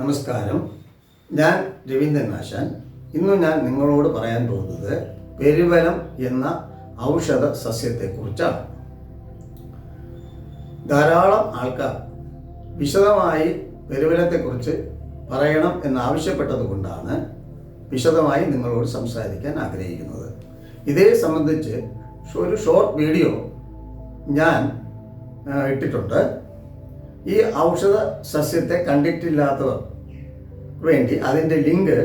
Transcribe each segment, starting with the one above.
നമസ്കാരം. ഞാൻ രവീന്ദ്രൻ ആശാൻ. ഇന്ന് ഞാൻ നിങ്ങളോട് പറയാൻ പോകുന്നത് പെരുവലം എന്ന ഔഷധ സസ്യത്തെക്കുറിച്ചാണ്. ധാരാളം ആൾക്കാർ വിശദമായി പെരുവലത്തെക്കുറിച്ച് പറയണം എന്നാവശ്യപ്പെട്ടത് കൊണ്ടാണ് വിശദമായി നിങ്ങളോട് സംസാരിക്കാൻ ആഗ്രഹിക്കുന്നത്. ഇതേ സംബന്ധിച്ച് ഒരു ഷോർട്ട് വീഡിയോ ഞാൻ ഇട്ടിട്ടുണ്ട്. ഈ ഔഷധ സസ്യത്തെ കണ്ടിട്ടില്ലാത്തവർ വേണ്ടി അതിന്റെ ലിങ്ക്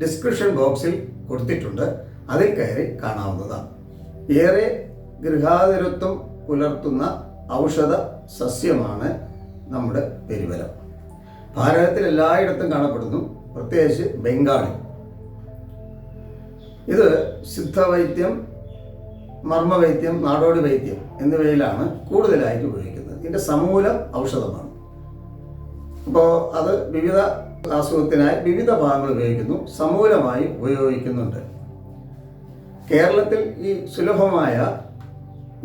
ഡിസ്ക്രിപ്ഷൻ ബോക്സിൽ കൊടുത്തിട്ടുണ്ട്. അതിൽ കയറി കാണാവുന്നതാണ്. ഏറെ ഗൃഹാതിരത്വം പുലർത്തുന്ന ഔഷധ സസ്യമാണ് നമ്മുടെ പെരുവലം. ഭാരതത്തിൽ എല്ലായിടത്തും കാണപ്പെടുന്നു. പ്രത്യേകിച്ച് ബംഗാളിൽ. ഇത് സിദ്ധവൈദ്യം മർമ്മവൈദ്യം നാടോടി വൈദ്യം എന്നിവയിലാണ് കൂടുതലായിട്ട് ഉപയോഗിക്കുന്നത്. ഇതിന്റെ സമൂലം ഔഷധമാണ്. അപ്പോൾ അത് വിവിധ അസുഖത്തിനായി വിവിധ ഭാഗങ്ങൾ ഉപയോഗിക്കുന്നു സമൂലമായി ഉപയോഗിക്കുന്നുണ്ട്. കേരളത്തിൽ ഈ സുലഭമായ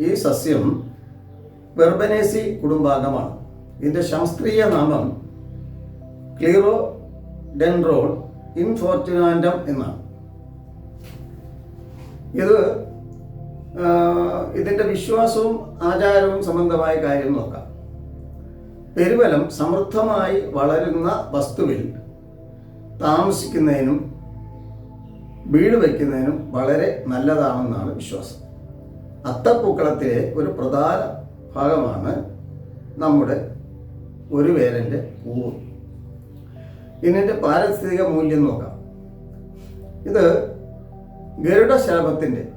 ഈ സസ്യം വെർബനേസി കുടുംബാംഗമാണ്. ഇതിന്റെ ശാസ്ത്രീയ നാമം ക്ലീറോ ഡെൻറോൾ ഇൻഫോർച്ചുനാൻഡം എന്നാണ്. ഇത് ഇതിന്റെ വിശ്വാസവും ആചാരവും സംബന്ധമായ കാര്യം നോക്കാം. പെരുവലം സമൃദ്ധമായി വളരുന്ന വസ്തുവിൽ താമസിക്കുന്നതിനും വീട് വയ്ക്കുന്നതിനും വളരെ നല്ലതാണെന്നാണ് വിശ്വാസം. അത്തപ്പൂക്കളത്തിലെ ഒരു പ്രധാന ഭാഗമാണ് നമ്മുടെ ഒരു വേരന്റെ പൂവ്. ഇതിന്റെ പാരിസ്ഥിതിക മൂല്യം നോക്കാം. ഇത് ഗരുഡശലഭത്തിന്റെ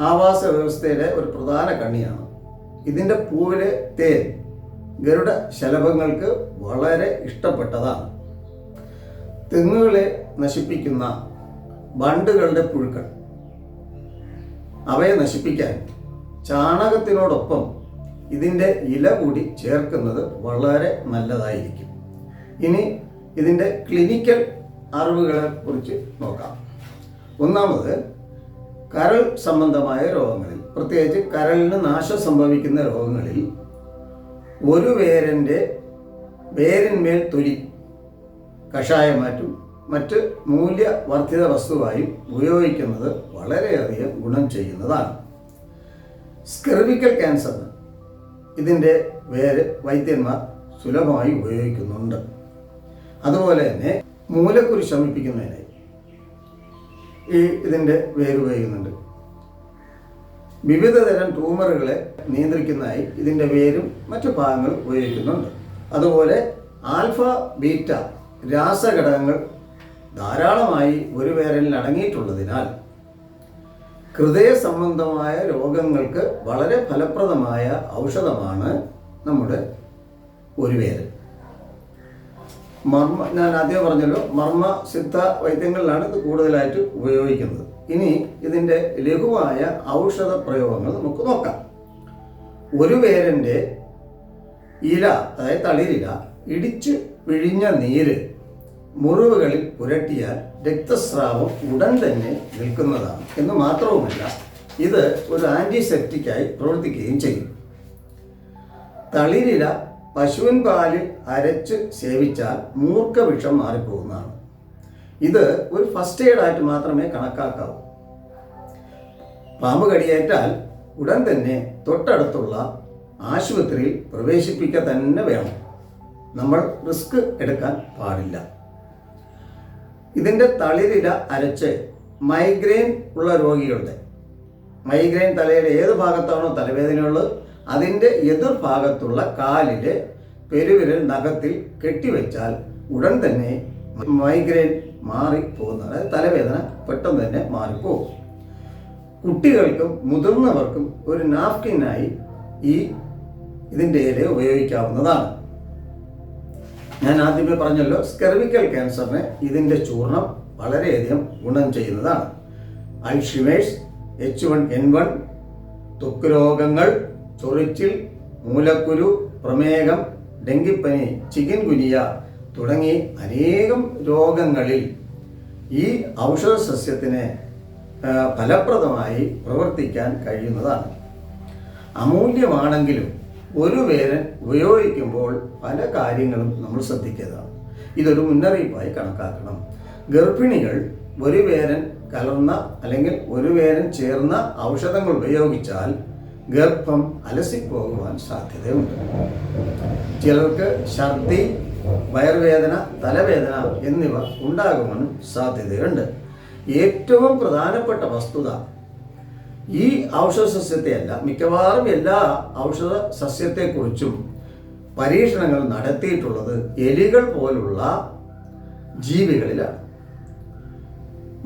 ആവാസ വ്യവസ്ഥയുടെ ഒരു പ്രധാന കണ്ണിയാണ്. ഇതിന്റെ പൂവിലെ തേൻ ഗരുഡ ശലഭങ്ങൾക്ക് വളരെ ഇഷ്ടപ്പെട്ടതാണ്. തെങ്ങുകളെ നശിപ്പിക്കുന്ന ബണ്ടുകളുടെ പുഴുക്കൾ. അവയെ നശിപ്പിക്കാൻ ചാണകത്തിനോടൊപ്പം ഇതിന്റെ ഇല കൂടി ചേർക്കുന്നത് വളരെ നല്ലതായിരിക്കും. ഇനി ഇതിന്റെ ക്ലിനിക്കൽ അറിവുകളെ കുറിച്ച് നോക്കാം. ഒന്നാമത് കരൾ സംബന്ധമായ രോഗങ്ങളിൽ പ്രത്യേകിച്ച് കരളിന് നാശം സംഭവിക്കുന്ന രോഗങ്ങളിൽ ഒരു വേരന്റെ വേരിന്മേൽ തൊലി കഷായമാറ്റും മറ്റ്. മൂല്യവർദ്ധിത വസ്തുവായും ഉപയോഗിക്കുന്നത് വളരെയധികം ഗുണം ചെയ്യുന്നതാണ്. സ്കെർവിക്കൽ ക്യാൻസറിന് ഇതിന്റെ വേര് വൈദ്യന്മാർ സുലഭമായി ഉപയോഗിക്കുന്നുണ്ട്. അതുപോലെ തന്നെ മൂലക്കുരു ശമിപ്പിക്കുന്നതിനായി ഈ ഇതിന്റെ വേര് ഉപയോഗിക്കുന്നുണ്ട്. വിവിധ തരം ട്യൂമറുകളെ നിയന്ത്രിക്കുന്നതായി ഇതിന്റെ വേരും മറ്റു ഭാഗങ്ങളും ഉപയോഗിക്കുന്നുണ്ട് അതുപോലെ ആൽഫ ബീറ്റ രാസഘടകങ്ങൾ ധാരാളമായി ഒരു വേരലിൽ അടങ്ങിയിട്ടുള്ളതിനാൽ ഹൃദയ സംബന്ധമായ രോഗങ്ങൾക്ക് വളരെ ഫലപ്രദമായ ഔഷധമാണ് നമ്മുടെ ഒരു വേരൽ. മർമ്മ ഞാൻ ആദ്യം പറഞ്ഞല്ലോ മർമ്മ സിദ്ധ വൈദ്യങ്ങളിലാണ് ഇത് കൂടുതലായിട്ട് ഉപയോഗിക്കുന്നത്. ഇനി ഇതിന്റെ ലഘുവായ ഔഷധ പ്രയോഗങ്ങൾ നമുക്ക് നോക്കാം. ഒരു വേരന്റെ ഇല അതായത് തളിരില ഇടിച്ച് പിഴിഞ്ഞ നീര് മുറിവുകളിൽ പുരട്ടിയാൽ രക്തസ്രാവം ഉടൻ തന്നെ നിൽക്കുന്നതാണ്. എന്ന് മാത്രവുമല്ല ഇത് ഒരു ആന്റിസെപ്റ്റിക്കായി പ്രവർത്തിക്കുകയും ചെയ്യും. തളിരില പശുവിൻ പാലിൽ അരച്ച് സേവിച്ചാൽ മൂർഖ വിഷം മാറിപ്പോകുന്നതാണ്. ഇത് ഒരു ഫസ്റ്റ് എയ്ഡ് ആയിട്ട് മാത്രമേ കണക്കാക്കാവൂ. പാമ്പ് കടിയേറ്റാൽ ഉടൻ തന്നെ തൊട്ടടുത്തുള്ള ആശുപത്രിയിൽ പ്രവേശിപ്പിക്കുക തന്നെ വേണം. നമ്മൾ റിസ്ക് എടുക്കാൻ പാടില്ല. ഇതിന്റെ തളിരില അരച്ച് മൈഗ്രെയിൻ ഉള്ള രോഗികളുടെ മൈഗ്രെയിൻ തലയുടെ ഏത് ഭാഗത്താണോ തലവേദനയുള്ളത് അതിന്റെ എതിർഭാഗത്തുള്ള കാലിലെ പെരുവിരൽ നഖത്തിൽ കെട്ടിവെച്ചാൽ ഉടൻ തന്നെ മൈഗ്രെയിൻ മാറി പോകുന്ന അതായത് തലവേദന പെട്ടെന്ന് തന്നെ മാറിപ്പോകും. കുട്ടികൾക്കും മുതിർന്നവർക്കും ഒരു നാഫ്കിനായി ഈ ഇതിന്റെ ഇല ഉപയോഗിക്കാവുന്നതാണ്. ഞാൻ ആദ്യമേ പറഞ്ഞല്ലോ സ്കെർവിക്കൽ ക്യാൻസറിന് ഇതിന്റെ ചൂർണം വളരെയധികം ഗുണം ചെയ്യുന്നതാണ്. Alzheimer's H one N one ത്വക്ക് രോഗങ്ങൾ ചൊറിച്ചിൽ മൂലക്കുരു പ്രമേഹം ഡെങ്കിപ്പനി ചിക്കൻ കുനിയ തുടങ്ങി അനേകം രോഗങ്ങളിൽ ഈ ഔഷധ സസ്യത്തിന് ഫലപ്രദമായി പ്രവർത്തിക്കാൻ കഴിയുന്നതാണ്. അമൂല്യമാണെങ്കിലും ഒരു വേരൻ ഉപയോഗിക്കുമ്പോൾ പല കാര്യങ്ങളും നമ്മൾ ശ്രദ്ധിക്കേണ്ടതാണ്. ഇതൊരു മുന്നറിയിപ്പായി കണക്കാക്കണം. ഗർഭിണികൾ ഒരു വേരൻ കലർന്ന അല്ലെങ്കിൽ ഒരു വേരൻ ചേർന്ന ഔഷധങ്ങൾ ഉപയോഗിച്ചാൽ ഗർഭം അലസിപ്പോകുവാൻ സാധ്യതയുണ്ട്. ചിലർക്ക് ഛർദി വയറുവേദന തലവേദന എന്നിവ ഉണ്ടാകുവാനും സാധ്യതയുണ്ട്. ഏറ്റവും പ്രധാനപ്പെട്ട വസ്തുത ഈ ഔഷധ സസ്യത്തെയല്ല മിക്കവാറും എല്ലാ ഔഷധ സസ്യത്തെക്കുറിച്ചും പരീക്ഷണങ്ങൾ നടത്തിയിട്ടുള്ളത് എലികൾ പോലുള്ള ജീവികളിലാണ്.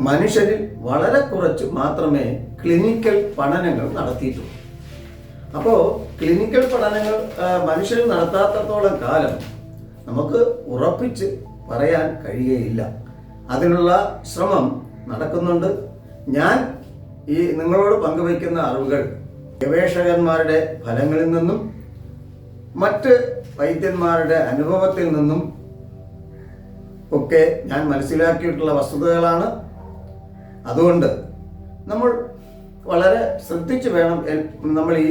മനുഷ്യരിൽ വളരെ കുറച്ച് മാത്രമേ ക്ലിനിക്കൽ പഠനങ്ങൾ നടത്തിയിട്ടുള്ളൂ. അപ്പോൾ ക്ലിനിക്കൽ പഠനങ്ങൾ മനുഷ്യരിൽ നടത്താത്തത്തോളം കാലം നമുക്ക് ഉറപ്പിച്ച് പറയാൻ കഴിയുകയില്ല. അതിനുള്ള ശ്രമം നടക്കുന്നുണ്ട്. ഞാൻ ഈ നിങ്ങളോട് പങ്കുവയ്ക്കുന്ന അറിവുകൾ ഗവേഷകന്മാരുടെ ഫലങ്ങളിൽ നിന്നും മറ്റ് വൈദ്യന്മാരുടെ അനുഭവത്തിൽ നിന്നും ഒക്കെ ഞാൻ മനസ്സിലാക്കിയിട്ടുള്ള വസ്തുതകളാണ്. അതുകൊണ്ട് നമ്മൾ വളരെ ശ്രദ്ധിച്ചു വേണം നമ്മൾ ഈ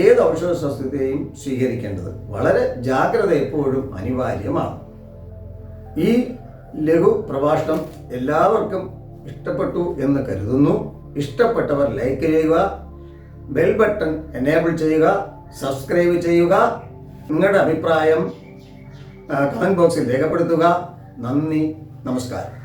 ഏത് ഔഷധ സസ്യത്തെയും സ്വീകരിക്കേണ്ടത്. വളരെ ജാഗ്രത എപ്പോഴും അനിവാര്യമാണ്. ഈ ലഘു പ്രഭാഷണം എല്ലാവർക്കും ഇഷ്ടപ്പെട്ടു എന്ന് കരുതുന്നു. ഇഷ്ടപ്പെട്ടവർ ലൈക്ക് ചെയ്യുക ബെൽ ബട്ടൺ എനേബിൾ ചെയ്യുക സബ്സ്ക്രൈബ് ചെയ്യുക നിങ്ങളുടെ അഭിപ്രായം കമന്റ് ബോക്സിൽ രേഖപ്പെടുത്തുക. നന്ദി നമസ്കാരം.